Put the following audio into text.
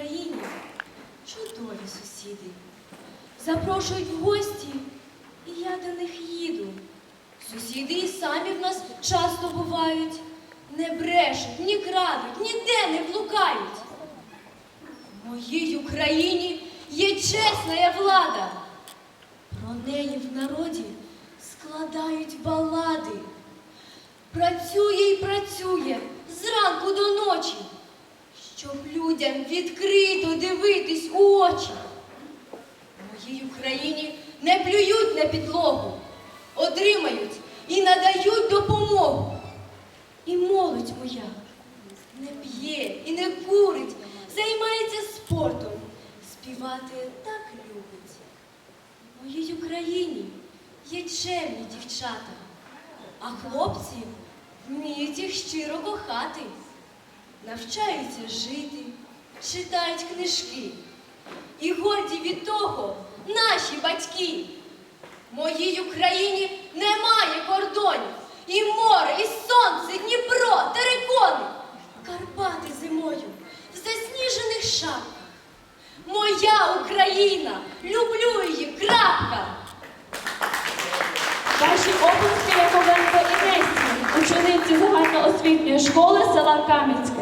В Україні чудові сусіди. Запрошують в гості, і я до них їду. Сусіди і самі в нас часто бувають, не брешуть, ні крадуть, ніде не блукають. В моїй Україні є чесна влада. Про неї в народі складають балади. Працює і працює зранку до ночі, щоб людям відкрито дивитись у очі. В моїй Україні не плюють на підлогу, отримають і надають допомогу. І молодь моя не п'є і не курить, займається спортом, співати так любить. В моїй Україні є чемні дівчата, а хлопці вміють їх щиро кохати, навчаються жити, читають книжки. І горді від того наші батьки. Моїй Україні немає кордонів. І море, і сонце, Дніпро, терикони, Карпати зимою в засніжених шапках. Моя Україна, люблю її, крапка. Ваші обласки Яковенко і Несті, учениці загальноосвітньої школи села Кам'янське.